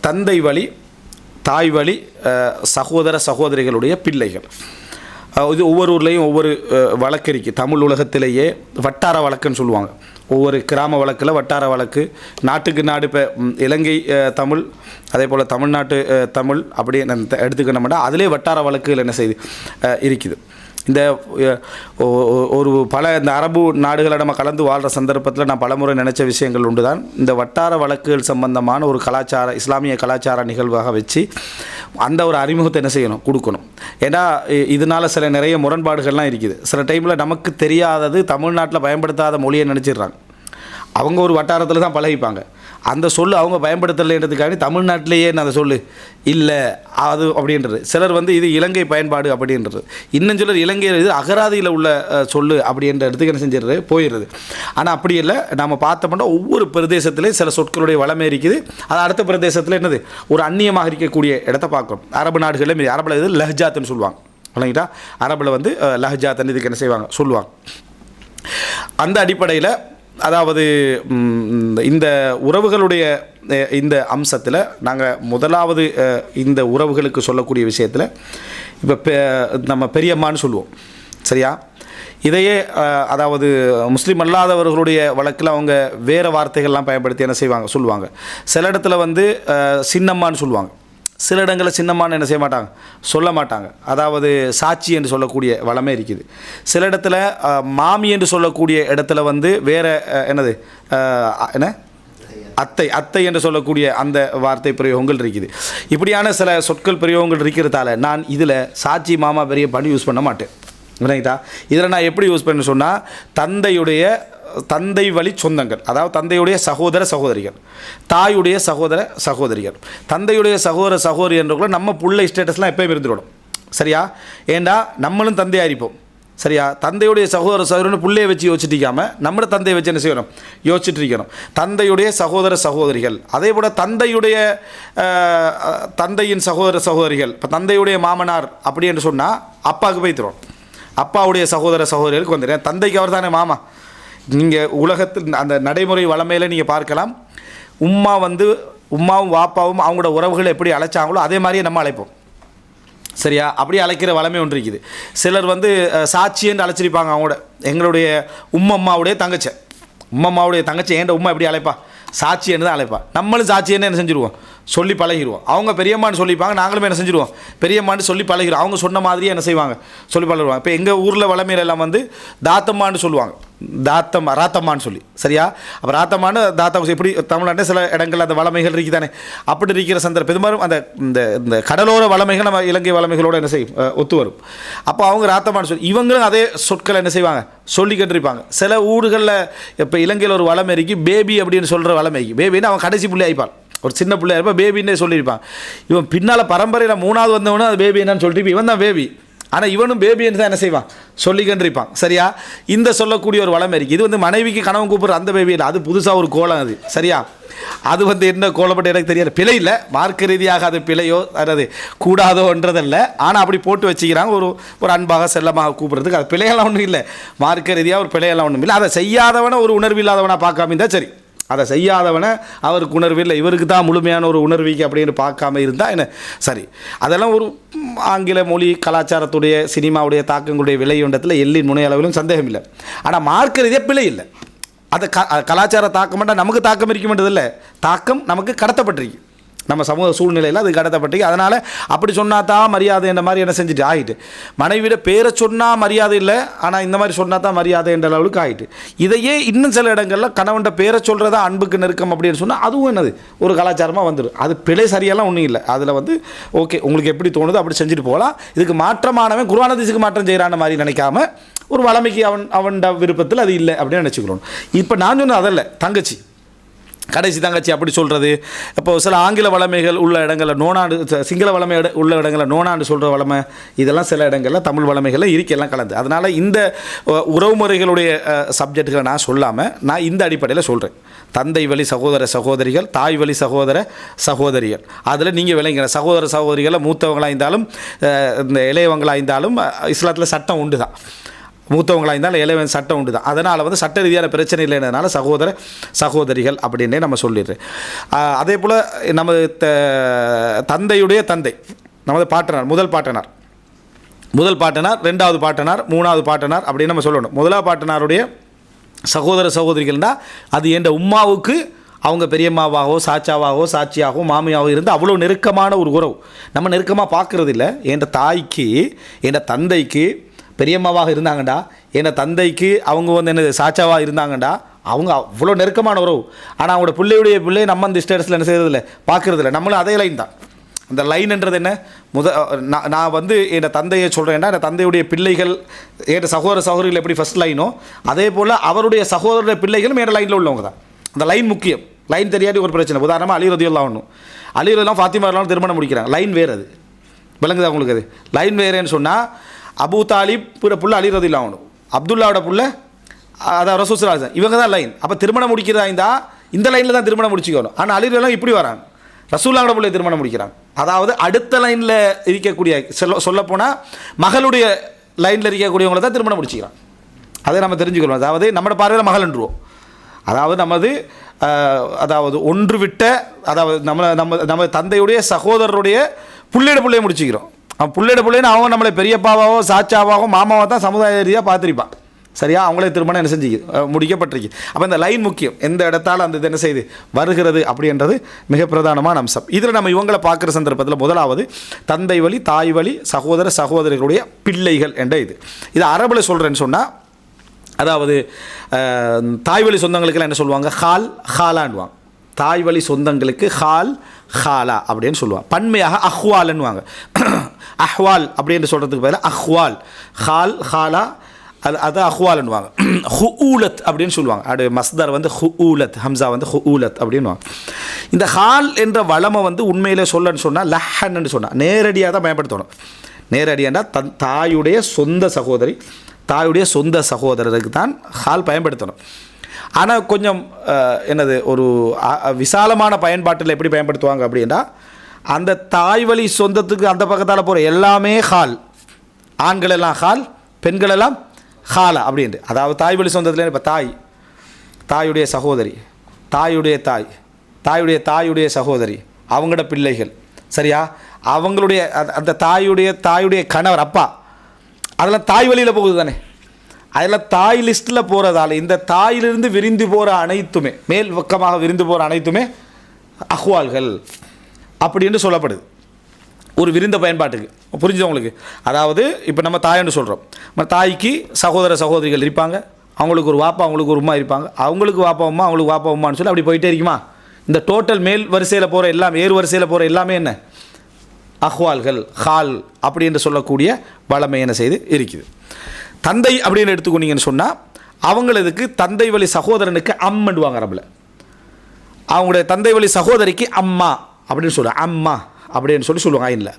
தந்தை வழி தாய் வழி சகோதர சகோதரிகளுடைய பிள்ளைகள். இது ஒவ்வொரு ஊர்லேயும் ஒவ்வொரு வழக்கு இருக்குது தமிழ் உலகத்திலேயே வட்டார வழக்குன்னு சொல்லுவாங்க. ஒவ்வொரு கிராம வழக்கில் வட்டார வழக்கு. நாட்டுக்கு நாடு இப்போ இலங்கை தமிழ் அதே போல் தமிழ்நாட்டு அஹ், தமிழ் அப்படி எடுத்துக்கணும்னா அதிலே வட்டார வழக்குகள் என்ன செய்யுது இருக்குது. இந்த ஒ- ஒரு பல இந்த அரபு நாடுகளை நம்ம கலந்து வாழ்கிற சந்தர்ப்பத்தில் நான் பலமுறை நினச்ச விஷயங்கள் உண்டு தான் இந்த வட்டார வழக்குகள் சம்பந்தமான ஒரு கலாச்சார இஸ்லாமிய கலாச்சார நிகழ்வாக வச்சு அந்த ஒரு அறிமுகத்தை என்ன செய்யணும்? கொடுக்கணும். ஏன்னா இதனால் இதனால சில நிறைய முரண்பாடுகள்லாம் இருக்குது. சில டைமில் நமக்கு தெரியாதது தமிழ்நாட்டில் பயன்படுத்தாத மொழியை நினச்சிடுறாங்க. அவங்க ஒரு வட்டாரத்தில் தான் பழகிப்பாங்க. அந்த சொல் அவங்க பயன்படுத்தலைன்றதுக்காக தமிழ்நாட்டிலேயே நான் அந்த சொல்லு இல்லை அது அப்படின்றது. சிலர் வந்து இது இலங்கை பயன்பாடு அப்படின்றது. இன்னும் சிலர் இலங்கை இது அகராதியில் உள்ள சொல் அப்படின்ற இடத்துக்கு என்ன செஞ்சிடுறது? போயிடுது ஆனால் அப்படி இல்லை. நம்ம பார்த்தோம்னா ஒவ்வொரு பிரதேசத்துலேயும் சில சொற்களுடைய வளமே இருக்குது. அது அடுத்த பிரதேசத்தில் என்னது? ஒரு அந்நியமாக இருக்கக்கூடிய இடத்த பார்க்குறோம் அரபு நாடுகளில் அரபில் இது லஹ்ஜாத்துன்னு சொல்லுவாங்க. இல்லைங்களா? அரபில் வந்து அஹ், லஹ்ஜாத்துன்னு இதுக்கு என்ன செய்வாங்க? சொல்லுவாங்க. அந்த அடிப்படையில் அதாவது இந்த உறவுகளுடைய இந்த அம்சத்தில் நாங்கள் முதலாவது இந்த உறவுகளுக்கு சொல்லக்கூடிய விஷயத்தில் இப்போ பெ நம்ம பெரியம்மான்னு சொல்லுவோம். சரியா? இதையே அதாவது முஸ்லீம் அல்லாதவர்களுடைய வழக்கில் அவங்க வேறு வார்த்தைகள்லாம் பயன்படுத்தி என்ன செய்வாங்க சொல்லுவாங்க. சில இடத்துல வந்து சின்னம்மான்னு சொல்லுவாங்க. சில இடங்களில் சின்னம்மான்னு என்ன செய்ய மாட்டாங்க சொல்ல மாட்டாங்க. அதாவது சாட்சி என்று சொல்லக்கூடிய வளமே இருக்குது. சில இடத்துல மாமி என்று சொல்லக்கூடிய இடத்துல வந்து வேறு என்னது? என்ன? அத்தை. அத்தை என்று சொல்லக்கூடிய அந்த வார்த்தை பிரயோகங்கள் இருக்குது. இப்படியான சில சொற்கள் பிரயோகங்கள் இருக்கிறதால நான் இதில் சாட்சி மாமா பெரிய பண்ணி யூஸ் பண்ண மாட்டேன். விளங்கிட்டா இதில் நான் எப்படி யூஸ் பண்ண சொன்னால் தந்தையுடைய தந்தை வழி சொந்தங்கள். அதாவது தந்தையுடைய சகோதர சகோதரிகள். தாயுடைய சகோதர சகோதரிகள். தந்தையுடைய சகோதர சகோதரி என்றக்குள்ள நம்ம புள்ளை ஸ்டேட்டஸ்லாம் எப்பயும் இருந்துவிடும் சரியா? ஏண்டா? நம்மளும் தந்தையாக இருப்போம். சரியா? தந்தையுடைய சகோதர சகோதரன் புள்ளையை வச்சு யோசிச்சிருக்காமல் இருக்காம நம்மளோட தந்தையை வச்சு என்ன செய்யணும்? யோசிச்சுட்டு இருக்கணும் தந்தையுடைய சகோதர சகோதரிகள். அதே போல் தந்தையுடைய தந்தையின் சகோதர சகோதரிகள். இப்போ தந்தையுடைய மாமனார் அப்படி என்று சொன்னால் அப்பாவுக்கு போய் தரும் அப்பாவுடைய சகோதர சகோதரிகளுக்கு வந்துடுறேன். தந்தைக்கு அவர் தானே மாமா. நீங்கள் உலகத்தில் அந்த நடைமுறை வளமையில் நீங்கள் பார்க்கலாம். உம்மா வந்து உம்மாவும் வாப்பாவும் அவங்களோட உறவுகளை எப்படி அழைச்சாங்களோ அதே மாதிரியே நம்ம அழைப்போம். சரியா? அப்படியே அழைக்கிற வளமை ஒன்று இருக்குது. சிலர் வந்து அஹ், சாட்சி என்று அழைச்சிருப்பாங்க அவங்களோட. எங்களுடைய உம்மம்மாவுடைய தங்கச்சி. உம்மம்மாவுடைய தங்கச்சி ஏண்ட உம்மா எப்படி அழைப்பா? சாட்சி என்று தான் அழைப்பா. நம்மளும் சாட்சி என்ன செஞ்சுருவோம்? சொல்லி பழகிடுவோம் அவங்க பெரியம்மான்னு சொல்லிப்பாங்க நாங்களும் என்ன செஞ்சுருவோம்? பெரியம்மான்னு சொல்லி பழகிடுவோம் அவங்க சொன்ன மாதிரியே என்ன செய்வாங்க? சொல்லி பழகிடுவாங்க இப்போ எங்கள் ஊரில் வளமையிலெல்லாம் வந்து தாத்தம்மான்னு சொல்லுவாங்க. தாத்தம் ராத்தம்மான்னு சொல்லி. சரியா? அப்போ ராத்தம்மான்னு தாத்தம் எப்படி தமிழ்நாட்டில் சில இடங்கள் அந்த வளமைகள் இருக்குதானே அப்படி இருக்கிற சந்தர்ப்பம் பெரும்பாலும் அந்த இந்த இந்த கடலோர வளமைகள் நம்ம இலங்கை வளமைகளோடு என்ன செய்யும்? ஒத்து வரும். அப்போ அவங்க ராத்தம்மான்னு சொல்லி இவங்களும் அதே சொற்களை என்ன செய்வாங்க? சொல்லி இருப்பாங்க சில ஊர்களில் இப்போ இலங்கையில் ஒரு வளமை இருக்கு பேபி அப்படின்னு சொல்கிற வளமை இருக்கு. பேபின்னு அவன் கடைசி பிள்ளை ஆயிப்பான். ஒரு சின்ன பிள்ளையா இருப்பா பேபின்னே சொல்லியிருப்பான். இவன் பின்னால் பரம்பரையில் மூணாவது வந்தவனும் அது பேபி என்னன்னு சொல்லிட்டு இவன் தான் பேபி. ஆனால் இவனும் பேபின்னு தான் என்ன செய்வான்? சொல்லிக்கன்றிருப்பான் சரியா? இந்த சொல்லக்கூடிய ஒரு வளமை இருக்குது இது வந்து மனைவிக்கு கணவன் கூப்பிட்ற அந்த பேபி இல்லை. அது புதுசாக ஒரு கோலம் அது. சரியா? அது வந்து என்ன கோலப்பட்டு எனக்கு தெரியாது. பிழை இல்லை. மார்க்க ரீதியாக அது பிழையோ அதாவது கூடாதோன்றதல்ல ஆனால் அப்படி போட்டு வச்சுக்கிறாங்க. ஒரு ஒரு அன்பாக செல்லமாக கூப்பிட்றதுக்கு அது பிழையெல்லாம் ஒன்றும் இல்லை. மார்க்க ரீதியாக ஒரு பிழையெல்லாம் ஒன்றும் இல்லை. அதை செய்யாதவனை ஒரு உணர்வு இல்லாதவனாக பார்க்காம இருந்தால் சரி. அதை செய்யாதவனை அவருக்கு உணர்வு இல்லை. இவருக்கு தான் முழுமையான ஒரு உணர்விக்கு அப்படின்னு பார்க்காம இருந்தால் என்ன? சரி. அதெல்லாம் ஒரு ஆங்கில மொழி கலாச்சாரத்துடைய சினிமாவுடைய தாக்கங்களுடைய விலையுண்டத்தில் எல்லின் முனை அளவிலும் சந்தேகம் இல்லை. ஆனால் மார்க்க ரீதியாக பிழை இல்லை. அது க கலாச்சார தாக்கம் நமக்கு தாக்கம் இருக்க இல்லை தாக்கம் நமக்கு கடத்தப்பட்டிருக்கு. நம்ம சமூக சூழ்நிலையில் அது கடத்தப்பட்டு அதனால் அப்படி சொன்னா தான் மரியாதை என்ற மாதிரி என்ன செஞ்சுட்டு ஆகிட்டு மனைவிட பேரை சொன்னால் மரியாதை இல்லை ஆனால் இந்த மாதிரி சொன்னா தான் மரியாதை என்ற அளவுக்கு ஆகிட்டு இதையே இன்னும் சில இடங்களில் கணவன்ட பேரை சொல்கிறதா அன்புக்கு நெருக்கம் அப்படின்னு சொன்னால் அதுவும் என்னது? ஒரு கலாச்சாரமாக வந்துடும் அது பிழை சரியெல்லாம் ஒன்றும் இல்லை. அதில் வந்து ஓகே உங்களுக்கு எப்படி தோணுதோ அப்படி செஞ்சுட்டு போகலாம். இதுக்கு மாற்றமானவன் குருவானதிசுக்கு மாற்றம் செய்கிறான மாதிரி நினைக்காம ஒரு வளமைக்கு அவன் அவன்ட விருப்பத்தில் அது இல்லை அப்படின்னு நினச்சிக்கிறோம். இப்போ நான் சொன்னது அதல்ல. தங்கச்சி. கடைசி தங்கச்சி அப்படி சொல்கிறது இப்போ சில ஆங்கில வளமைகள் உள்ள இடங்களில் நோனாண்டு சிங்கள வளமை உள்ள இடங்களில் நோனாண்டு சொல்கிற வளமை இதெல்லாம் சில இடங்களில் தமிழ் வளமைகளில் இருக்கெல்லாம் கலந்து. அதனால் இந்த உறவுமுறைகளுடைய சப்ஜெக்டுகளை நான் சொல்லாமல் நான் இந்த அடிப்படையில் சொல்கிறேன் தந்தை வழி சகோதர சகோதரிகள் தாய் வழி சகோதர சகோதரிகள். அதில் நீங்கள் விளங்கிற சகோதர சகோதரிகளை மூத்தவங்களாக இருந்தாலும் இந்த இளையவங்களாக இருந்தாலும் இஸ்லாத்தில் சட்டம் உண்டு தான் மூத்தவங்களாக இருந்தாலும் இளைவன் சட்டம் உண்டு தான் அதனால் வந்து சட்ட ரீதியான பிரச்சனை இல்லைன்றதுனால சகோதர சகோதரிகள் அப்படின்னே நம்ம சொல்லிடுறேன். அதே போல் நமது த தந்தையுடைய தந்தை நமது பாட்டனார் முதல் பாட்டனார். முதல் பாட்டனார் ரெண்டாவது பாட்டனார் மூணாவது பாட்டனார் அப்படின்னு நம்ம சொல்லணும். முதலாவது பாட்டனாருடைய சகோதர சகோதரிகள்னால் அது என்ற உம்மாவுக்கு அவங்க பெரியம்மாவாகவோ சாச்சாவாகவோ சாட்சியாகவோ மாமியாகவோ இருந்து அவ்வளோ நெருக்கமான ஒரு உறவு. நம்ம நெருக்கமாக பார்க்குறதில்ல. இல்லை என் தாய்க்கு என் தந்தைக்கு பெரியம்மாவாக இருந்தாங்கடா. என்னை தந்தைக்கு அவங்க வந்து என்னது சாச்சாவாக இருந்தாங்கடா. அவங்க அவ்வளோ நெருக்கமான உறவு ஆனால் அவங்களோட பிள்ளையுடைய பிள்ளை நம்ம அந்த ஸ்டேட்டஸில் என்ன செய்கிறதில்ல பார்க்குறதில்ல. நம்மளும் அதே லைன் தான். அந்த லைன்ன்றது என்ன? முத நான் நான் வந்து என் தந்தையை சொல்கிறேன்னா என் தந்தையுடைய பிள்ளைகள் என் சகோதர சகோதரிகள் எப்படி ஃபஸ்ட் லைனோ அதே போல் அவருடைய சகோதர பிள்ளைகளும் என் லைனில் உள்ளவங்க தான். அந்த லைன் முக்கியம். லைன் தெரியாத ஒரு பிரச்சனை. உதாரணமாக அலி ரதியுல்லா ஒன்றும் அலி ரதியெல்லாம் ஃபாத்திமா திருமணம் முடிக்கிறாங்க. லைன் வேறு அது. விளங்குதா உங்களுக்கு அது? லைன் வேறேன்னு சொன்னால் அபு தாலிப் பிற புள்ள அலி ரதில்லா ஒன்று அப்துல்லாவோட புள்ள அதான் ரசூசராஜன் இவங்க தான் லைன் அப்போ திருமணம் முடிக்கிறதா இருந்தால் இந்த லைனில் தான் திருமணம் முடிச்சுக்கணும். ஆனால் அலி ரதியெல்லாம் இப்படி வராங்க. ரசூல்லாவோட பிள்ளை திருமணம் முடிக்கிறாங்க அதாவது அடுத்த லைனில் இருக்கக்கூடிய சொல்ல சொல்லப்போனால் மகளுடைய லைனில் இருக்கக்கூடியவங்கள தான் திருமணம் முடிச்சுக்கிறான். அதை நம்ம தெரிஞ்சுக்கணும். அதாவது நம்மளோட பார்வையில் மகள்ன்றுவோம் அதாவது நமது அதாவது ஒன்று விட்ட அதாவது நம்ம நம்ம நம்ம தந்தையுடைய சகோதரருடைய புள்ளையிட பிள்ளையை முடிச்சுக்கிறோம். அவன் பிள்ளைட பிள்ளைன்னு அவங்க நம்மளை பெரியப்பாவாவோ சாச்சாவாவோ மாமாவோ தான் சமுதாய ரீதியாக பார்த்துருப்பான். சரியா? அவங்களே திருமணம் என்ன செஞ்சு முடிக்கப்பட்டிருக்கு. அப்போ இந்த லைன் முக்கியம். எந்த இடத்தால் அந்த இது என்ன செய்யுது? வருகிறது அப்படின்றது மிக பிரதானமான அம்சம். இதில் நம்ம இவங்களை பார்க்குற சந்தர்ப்பத்தில் முதலாவது தந்தை வழி தாய் வழி சகோதர சகோதரிகளுடைய பிள்ளைகள் என்ற இது. இது அரபில் சொல்கிறேன்னு சொன்னால் அதாவது தாய் வழி சொந்தங்களுக்கெல்லாம் என்ன சொல்லுவாங்க? ஹால் ஹாலான்வாங்க தாய் வழி சொந்தங்களுக்கு ஹால் ஹாலா அப்படின்னு சொல்லுவாங்க. பன்மையாக அஹ்வாலுன்னுவாங்க. அஹ்வால் அப்படின்னு சொல்கிறதுக்கு பதிலாக அஹ்வால். ஹால் ஹாலா அது அது அஹ்வால்னுவாங்க. ஹுஊலத் அப்படின்னு சொல்லுவாங்க. அது மஸ்தர் வந்து ஹுஊலத் ஹம்சா வந்து ஹுஊலத் அப்படின்வாங்க இந்த ஹால் என்ற வளமை வந்து உண்மையிலே சொல்லன்னு சொன்னால் லஹன்னு சொன்னால் நேரடியாக தான் பயன்படுத்தணும். நேரடியானா தன் தாயுடைய சொந்த சகோதரி தாயுடைய சொந்த சகோதரருக்கு தான் ஹால் பயன்படுத்தணும். ஆனால் கொஞ்சம் என்னது ஒரு விசாலமான பயன்பாட்டில் எப்படி பயன்படுத்துவாங்க அப்படின்னா அந்த தாய் வழி சொந்தத்துக்கு அந்த பக்கத்தால் போகிற எல்லாமே ஹால். ஆண்கள் எல்லாம் ஹால் பெண்கள் எல்லாம் ஹாலா அப்படின்ட்டு. அதாவது தாய் வழி சொந்தத்தில் இப்போ தாய் தாயுடைய சகோதரி தாயுடைய தாய் தாயுடைய தாயுடைய சகோதரி அவங்களோட பிள்ளைகள். சரியா? அவங்களுடைய அந்த- தாயுடைய தாயுடைய கணவர் அப்பா. அதெல்லாம் தாய் வழியில் போகுது தானே. அதில் தாய் லிஸ்ட்டில் போகிறதால இந்த தாயிலிருந்து விரிந்து போகிற அனைத்துமே மேல் பக்கமாக விரிந்து போகிற அனைத்துமே அஹ்வால்கள். அப்படி என்று சொல்லப்படுது. ஒரு விருந்த பயன்பாட்டுக்கு. புரிஞ்சுது உங்களுக்கு? அதாவது இப்போ நம்ம தாயன்னு சொல்கிறோம் நம்ம தாய்க்கு சகோதர சகோதரிகள் இருப்பாங்க. அவங்களுக்கு ஒரு வாப்பா அவங்களுக்கு ஒரு உமா இருப்பாங்க. அவங்களுக்கு வாப்பா உமா அவங்களுக்கு வாப்பா உமான்னு சொல்லி அப்படி போயிட்டே இருக்குமா? இந்த டோட்டல் மேல் வரிசையில் போகிற எல்லாம் ஏறு வரிசையில் போகிற எல்லாமே என்ன? அஹ்வால்கள் ஹால் அப்படி என்று சொல்லக்கூடிய வளமை என்ன செய்து இருக்குது. தந்தை அப்படின்னு எடுத்துக்கொண்டீங்கன்னு சொன்னால் அவங்களுக்கு தந்தை வழி சகோதரனுக்கு அம்மன்டுவாங்க அரபில் அவங்களுடைய தந்தை வழி சகோதரிக்கு அம்மா. அப்படின்னு சொல்லுவாங்க அம்மா அப்படின்னு சொல்லி சொல்லுவாங்க ஐனில்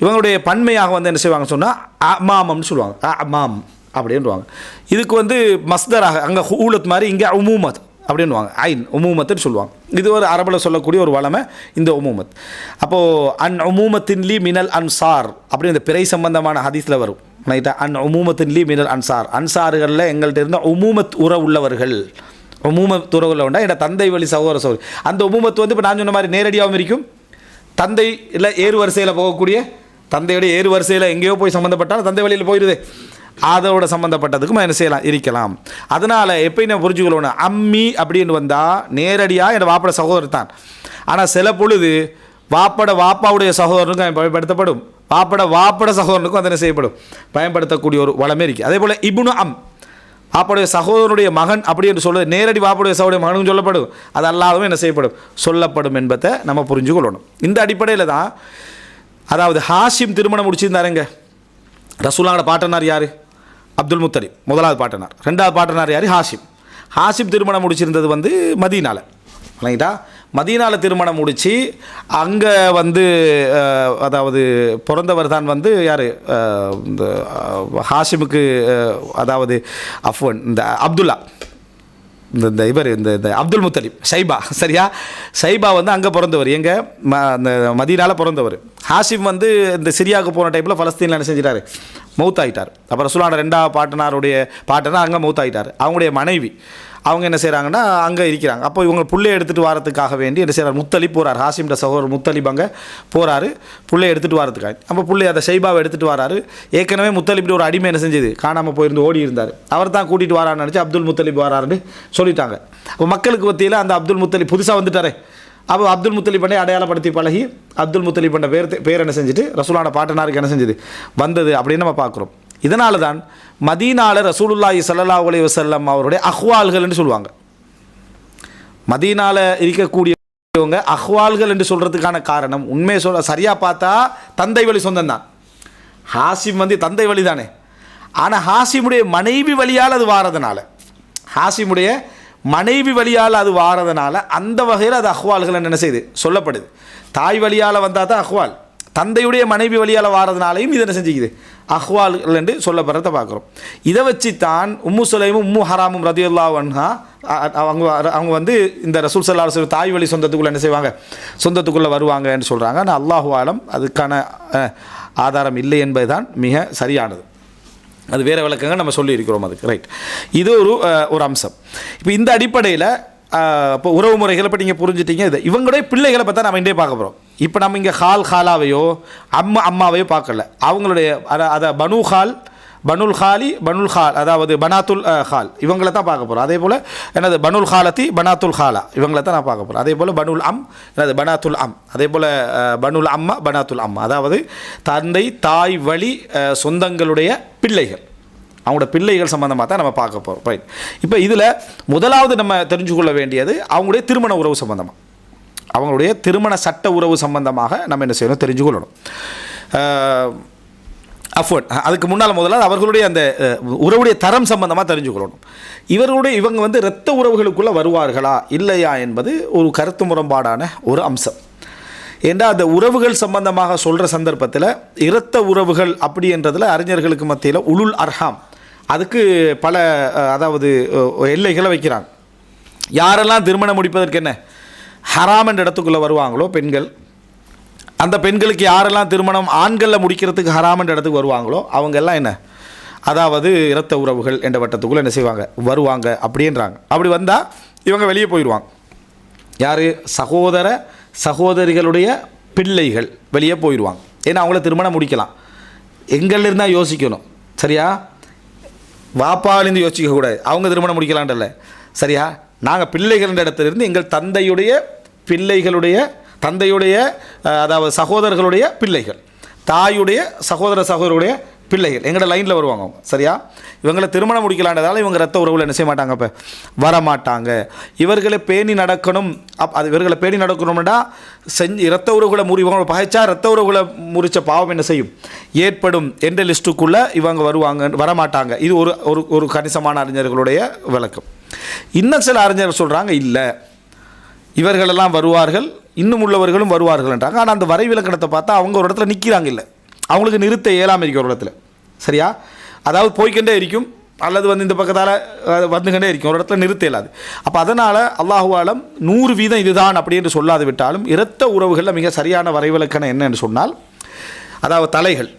இவங்களுடைய பன்மையாக வந்து என்ன செய்வாங்க சொன்னால் அமாமம்னு சொல்லுவாங்க. அமாம் அப்படின்வாங்க இதுக்கு வந்து மஸ்தராக அங்கே ஊலத் மாதிரி இங்கே உமூமத் அப்படின்வாங்க ஐன் உமூமத்துன்னு சொல்லுவாங்க. இது ஒரு அரபில் சொல்லக்கூடிய ஒரு வளமை இந்த உமூமத். அப்போது அன் உமூமத்தின்லி மினல் அன்சார் அப்படி இந்த பிறை சம்பந்தமான ஹதீஸில் வரும். ரைட்டா? அன் உமூமத்தின்லி மினல் அன்சார். அன்சார்களில் எங்கள்கிட்ட இருந்த உமூமத் உற உள்ளவர்கள். உமூமத் உறவுல உண்டா? என்னோட தந்தை வழி சகோதர சகோதரி? அந்த உமூமத்து வந்து இப்போ நான் சொன்ன மாதிரி நேரடியாகவும் இருக்கும். தந்தை இல்லை ஏறு வரிசையில் போகக்கூடிய தந்தையுடைய ஏறு வரிசையில் எங்கேயோ போய் சம்மந்தப்பட்டாலும் தந்தை வழியில் போயிடுது அதோட சம்மந்தப்பட்டதுக்கும் என்ன செய்யலாம்? இருக்கலாம். அதனால் எப்பயும் நான் புரிஞ்சுக்கொள்ளணும். அம்மி அப்படின்னு வந்தால் நேரடியாக என் வாப்பட சகோதரர் தான். ஆனால் சில பொழுது வாப்பட வாப்பாவுடைய சகோதரனுக்கும் பயன்படுத்தப்படும். வாப்பட வாப்பட சகோதரனுக்கும் அதனை செய்யப்படும்? பயன்படுத்தக்கூடிய ஒரு வளமே இருக்குது அதே போல் இபுனு அம். வாப்பாடைய சகோதரனுடைய மகன் அப்படி என்று சொல்ல நேரடி வாப்பாடைய சகோடைய மகனும் சொல்லப்படும். அது அல்லாதவும் என்ன செய்யப்படும்? சொல்லப்படும் என்பதை நம்ம புரிஞ்சு கொள்ளணும். இந்த அடிப்படையில் தான் அதாவது ஹாஷிம் திருமணம் முடிச்சிருந்தாருங்க. ரசூலாவோட பாட்டனார் யார்? அப்துல் முத்தலிப் முதலாவது பாட்டனார். ரெண்டாவது பாட்டனார் யார்? ஹாஷிம். ஹாஷிம் திருமணம் முடிச்சிருந்தது வந்து மதீனால. ரைட்டா மதீனாவில் திருமணம் முடித்து அங்கே வந்து அதாவது பிறந்தவர் தான் வந்து யார்? இந்த ஹாஷிமுக்கு அதாவது அஃப்வன் இந்த அப்துல்லா. இந்த இந்த இவர் இந்த இந்த அப்துல் முத்தலிப் சைபா சரியா? சைபா வந்து அங்கே பிறந்தவர். எங்கே? ம அந்த மதீனாவில் பிறந்தவர். ஹாசிம் வந்து இந்த சிரியாவுக்கு போன டைப்பில் ஃபலஸ்தீனில் என்ன செஞ்சிட்டாரு? மௌத்தாயிட்டார் அப்புறம் சுலான ரெண்டாவது பாட்டனாருடைய பாட்டனார் அங்கே மௌத்தாயிட்டார் அவங்களுடைய மனைவி. அவங்க என்ன செய்கிறாங்கன்னா அங்கே இருக்கிறாங்க. அப்போ இவங்க புள்ளையை எடுத்துகிட்டு வரதுக்காக வேண்டி என்ன செய்கிறார் முத்தலிப் போகிறார் ஹாசிம்ட சகோதரர் முத்தலிப் அங்கே போகிறாரு புள்ளையை எடுத்துகிட்டு வரதுக்காக அப்போ புள்ளை அதை ஷைபாவை எடுத்துகிட்டு வராரு. ஏற்கனவே முத்தலிப்டி ஒரு அடிமை என்ன செஞ்சது? காணாமல் போயிருந்து ஓடி இருந்தார். அவர் தான் கூட்டிகிட்டு வரான்னு நினச்சி அப்துல் முத்தலிப் வராருன்னு சொல்லிட்டாங்க. அப்போ மக்களுக்கு பற்றியில் அந்த அப்துல் முத்தலிப் புதுசாக வந்துட்டாரே. அப்போ அப்துல் முத்தலிப்பண்டை அடையாளப்படுத்தி பழகி அப்துல் முத்தலிப்பண்ட பேர் பேர் என்ன செஞ்சுட்டு ரசூலான பாட்டனாருக்கு என்ன செஞ்சது? வந்தது அப்படின்னு நம்ம பார்க்குறோம். இதனால தான் மதீனால ரசூலுல்லாஹி சல்லா அலைஹி வஸல்லம் அவருடைய அஹ்வால்கள்னு சொல்லுவாங்க. மதீனால இருக்கக்கூடியவங்க அஹ்வால்கள் என்று சொல்கிறதுக்கான காரணம் உண்மையை சொல்ல சரியாக பார்த்தா தந்தை வழி சொந்தம் தான் ஹாசிம் வந்து தந்தை வழி தானே ஆனால் ஹாசிமுடைய மனைவி வழியால் அது வாரதுனால. ஹாசிமுடைய மனைவி வழியால் அது வாரதுனால அந்த வகையில் அது அஹ்வால்கள் என்ன செய்யுது சொல்லப்படுது. தாய் வழியால் வந்தால் தான் அஹ்வால். தந்தையுடைய மனைவி வழியால் வாரதுனாலையும் இது என்ன செஞ்சுக்குது? அஹ்வால்கள் என்று சொல்லப்படுறத பார்க்குறோம். இதை வச்சு தான் உம்மு சுலைமும் உம்மு ஹராமும் ரதியுல்லா வன்ஹா அவங்க அவங்க வந்து இந்த ரசூல் சல்லா தாய் வழி சொந்தத்துக்குள்ளே என்ன செய்வாங்க? சொந்தத்துக்குள்ளே வருவாங்கன்னு சொல்கிறாங்க ஆனால் அல்லாஹு ஆலம் அதுக்கான ஆதாரம் இல்லை என்பதுதான் மிக சரியானது. அது வேறு விளக்கங்கள் நம்ம சொல்லியிருக்கிறோம் அதுக்கு. ரைட் இது ஒரு ஒரு அம்சம். இப்போ இந்த அடிப்படையில் இப்போ உறவு முறைகளை இப்போ நீங்கள் புரிஞ்சுட்டீங்க இது இவங்களுடைய பிள்ளைகளை பார்த்தா நம்ம இண்டே பார்க்க போகிறோம் இப்போ நம்ம இங்கே ஹால் ஹாலாவையோ அம்மா அம்மாவையோ பார்க்கல. அவங்களுடைய அதை அதை பனு ஹால் பனுல் ஹாலி பனுல் ஹால். அதாவது பனாத்துல் ஹால். இவங்களை தான் பார்க்க போகிறோம் அதே போல் என்னது? பனுல் ஹாலத்தி பனாத்துல் ஹாலா. இவங்களை தான் நான் பார்க்க போகிறோம் அதே போல் பனுல் அம் என்னது? பனாத்துல் அம். அதே போல் பனுல் அம்மா பனாத்துல் அம்மா. அதாவது தந்தை தாய் வழி சொந்தங்களுடைய பிள்ளைகள். அவங்களோட பிள்ளைகள் சம்மந்தமாக தான் நம்ம பார்க்க போகிறோம் ரைட் இப்போ இதில் முதலாவது நம்ம தெரிஞ்சுக்கொள்ள வேண்டியது அவங்களுடைய திருமண உறவு சம்பந்தமாக அவங்களுடைய திருமண சட்ட உறவு சம்பந்தமாக நம்ம என்ன செய்யணும்? தெரிஞ்சுக்கொள்ளணும் அஃபோர்ட் அதுக்கு முன்னால் முதல்ல அவர்களுடைய அந்த உறவுடைய தரம் சம்பந்தமாக தெரிஞ்சுக்கொள்ளணும். இவர்களுடைய இவங்க வந்து இரத்த உறவுகளுக்குள்ளே வருவார்களா இல்லையா என்பது ஒரு கருத்து முரண்பாடான ஒரு அம்சம். ஏண்டா அந்த உறவுகள் சம்பந்தமாக சொல்கிற சந்தர்ப்பத்தில் இரத்த உறவுகள் அப்படின்றதுல அறிஞர்களுக்கு மத்தியில் உளுல் அர்ஹாம். அதுக்கு பல அதாவது எல்லைகளை வைக்கிறாங்க. யாரெல்லாம் திருமணம் முடிப்பதற்கு என்ன ஹராம் என்ற இடத்துக்குள்ளே வருவாங்களோ பெண்கள் அந்த பெண்களுக்கு யாரெல்லாம் திருமணம் ஆண்களில் முடிக்கிறதுக்கு ஹராமன்ற இடத்துக்கு வருவாங்களோ அவங்கெல்லாம் என்ன? அதாவது இரத்த உறவுகள் என்ற வட்டத்துக்குள்ளே என்ன செய்வாங்க? வருவாங்க அப்படின்றாங்க. அப்படி வந்தால் இவங்க வெளியே போயிடுவாங்க. யார்? சகோதர சகோதரிகளுடைய பிள்ளைகள் வெளியே போயிடுவாங்க. ஏன்னா அவங்கள திருமணம் முடிக்கலாம். எங்கள்லேருந்து யோசிக்கணும். சரியா? வாப்பாலேருந்து யோசிக்கக்கூடாது அவங்க திருமணம் முடிக்கலான்றல்ல சரியா? நாங்கள் பிள்ளைகள் இடத்துல இருந்து எங்கள் தந்தையுடைய பிள்ளைகளுடைய தந்தையுடைய அதாவது சகோதரர்களுடைய பிள்ளைகள். தாயுடைய சகோதர சகோதரருடைய பிள்ளைகள். எங்களோட லைனில் வருவாங்க அவங்க. சரியா? இவங்களை திருமணம் முடிக்கலான்றதால இவங்க ரத்த உறவுகள் என்ன செய்ய மாட்டாங்க இப்போ? வர மாட்டாங்க இவர்களை பேணி நடக்கணும். அப் அது இவர்களை பேணி நடக்கணும்னா செஞ்சு இரத்த உறவுகளை முறி இவங்களை பகைச்சா ரத்த உறவுகளை முறித்த பாவம் என்ன செய்யும்? ஏற்படும் என்ற லிஸ்ட்டுக்குள்ளே இவங்க வருவாங்க வரமாட்டாங்க. இது ஒரு ஒரு ஒரு கணிசமான அறிஞர்களுடைய விளக்கம். இன்னும் சில அறிஞர்கள் சொல்கிறாங்க இல்லை. இவர்களெல்லாம் வருவார்கள் இன்னும் உள்ளவர்களும் வருவார்கள்ன்றாங்க ஆனால் அந்த வரைவிலக்கணத்தை பார்த்தா அவங்க ஒரு இடத்துல நிற்கிறாங்க இல்லை. அவங்களுக்கு நிறுத்த இயலாமல் இருக்கும் ஒரு இடத்துல. சரியா? அதாவது போய்க்கிட்டே இருக்கும் அல்லது வந்து இந்த பக்கத்தால் வந்துகிட்டே இருக்கும். ஒரு இடத்துல நிறுத்த இயலாது. அப்போ அதனால் அல்லாஹுவாலம் நூறு வீதம் இதுதான் அப்படி என்று சொல்லாது விட்டாலும் இரத்த உறவுகளில் மிக சரியான வரைவிலக்கணம் என்னன்னு சொன்னால் அதாவது தலைகள்.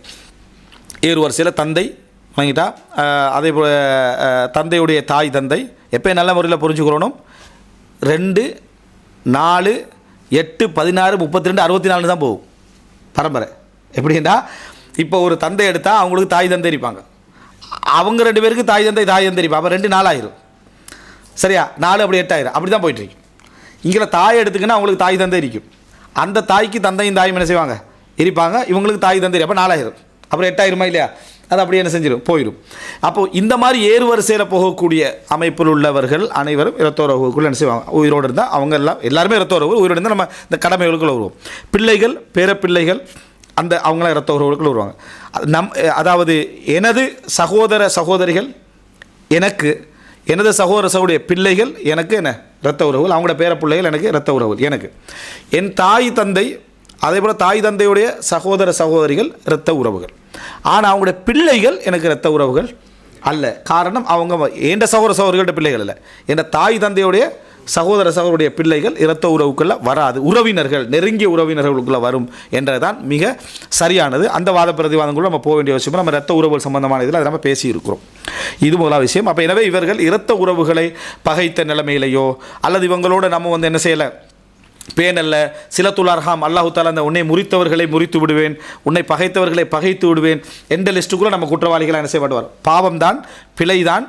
ஏறு வரிசையில் தந்தை வாங்கிட்டா அதே போல் தந்தையுடைய தாய் தந்தை எப்போ நல்ல முறையில் புரிஞ்சுக்கிறோனும்? ரெண்டு நாலு எட்டு பதினாறு முப்பத்தி ரெண்டு அறுபத்தி நாலு தான் போகும். பரம்பரை. எப்படின்னா இப்போ ஒரு தந்தை எடுத்தால் அவங்களுக்கு தாய் தந்தை இருப்பாங்க. அவங்க ரெண்டு பேருக்கு தாய் தந்தை தாய் தந்தை இருப்பாங்க. அப்போ ரெண்டு நாலாயிரும் சரியா? நாலு அப்படி எட்டாயிரம். அப்படி தான் போயிட்டுருக்கு. இங்கே தாய் எடுத்துக்கினா அவங்களுக்கு தாய் தந்தை இருக்கும். அந்த தாய்க்கு தந்தையும் தாயும் என்ன செய்வாங்க? இருப்பாங்க. இவங்களுக்கு தாய் தந்தை அப்போ நாலாயிரம். அப்புறம் எட்டாயிரமா இல்லையா? அது அப்படியே என்ன செஞ்சிடும் போயிடும் அப்போ இந்த மாதிரி ஏறு வரிசையில் போகக்கூடிய அமைப்பில் உள்ளவர்கள் அனைவரும் இரத்தோரவுக்குள்ள என்ன செய்வாங்க? உயிரோடு இருந்தால் அவங்க எல்லாம் எல்லாருமே இரத்தோரவு உயிரோடு இருந்தால் நம்ம இந்த கடமைகளுக்குள்ள வருவோம். பிள்ளைகள் பேரப்பிள்ளைகள் அந்த அவங்களாம் இரத்தோரவுக்குள்ள வருவாங்க. நம் அதாவது எனது சகோதர சகோதரிகள் எனக்கு எனது சகோதர சகோடைய பிள்ளைகள் எனக்கு என்ன? இரத்த உறவுகள் அவங்களோட பேர பிள்ளைகள் எனக்கு இரத்த உறவுகள் எனக்கு. என் தாய் தந்தை அதே போல் தாய் தந்தையுடைய சகோதர சகோதரிகள் இரத்த உறவுகள். ஆனால் அவங்களுடைய பிள்ளைகள் எனக்கு இரத்த உறவுகள் அல்ல. காரணம் அவங்க எந்த சகோதர சகோதரிகளோட பிள்ளைகள் இல்லை. என் தாய் தந்தையுடைய சகோதர சகோதருடைய பிள்ளைகள் இரத்த உறவுக்குள்ள வராது. உறவினர்கள் நெருங்கிய உறவினர்களுக்குள்ளே வரும் என்றதான் மிக சரியானது. அந்த வாத பிரதிவாதங்களும் நம்ம போக வேண்டிய விஷயம் நம்ம இரத்த உறவுகள் சம்பந்தமான இதில் அதை நம்ம பேசியிருக்கிறோம். இது முதலாக விஷயம். அப்போ எனவே இவர்கள் இரத்த உறவுகளை பகைத்த நிலைமையிலையோ அல்லது இவங்களோட நம்ம வந்து என்ன செய்யலை பேனல்ல சில துலார்ஹாம் அல்லாஹு தாலா அந்த உன்னை முறித்தவர்களை முறித்து விடுவேன். உன்னை பகைத்தவர்களை பகைத்து விடுவேன். எந்த லிஸ்ட்டுக்குள்ளே நம்ம குற்றவாளிகளாக என்ன செய்யப்படுவார் பிழை தான்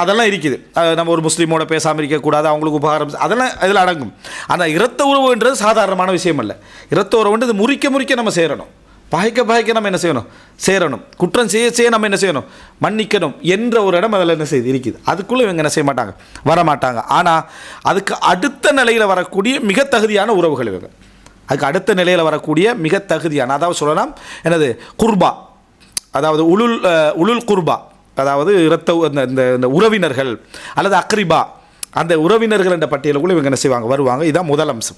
அதெல்லாம் இருக்குது. நம்ம ஒரு முஸ்லீமோட பேசாமல் இருக்கக்கூடாது அவங்களுக்கு உபகாரம் அதெல்லாம் இதில் அடங்கும். ஆனால் இரத்த உறவுன்றது சாதாரணமான விஷயம் அல்ல. இரத்த உறவுன்றது முறிக்க முறிக்க நம்ம சேரணும். பாய்க்க பாய்க்க நம்ம என்ன செய்யணும்? சேரணும். குற்றம் செய்ய செய்ய நம்ம என்ன செய்யணும்? மன்னிக்கணும் என்ற ஒரு இடம் அதில் என்ன செய்து இருக்குது. அதுக்குள்ளே இவங்க என்ன செய்ய மாட்டாங்க? வர மாட்டாங்க ஆனால் அதுக்கு அடுத்த நிலையில் வரக்கூடிய மிக தகுதியான உறவுகள் இவங்க. அதுக்கு அடுத்த நிலையில் வரக்கூடிய மிக தகுதியான அதாவது சொல்லலாம் என்னது? குர்பா. அதாவது உளுல் உளுல் குர்பா. அதாவது இரத்த உ- இந்த- இந்த இந்த உறவினர்கள் அல்லது அக்ரிபா. அந்த உறவினர்கள் என்ற பட்டியலுக்குள்ள இவங்க என்ன செய்வாங்க? வருவாங்க. இதுதான் முதல் அம்சம்.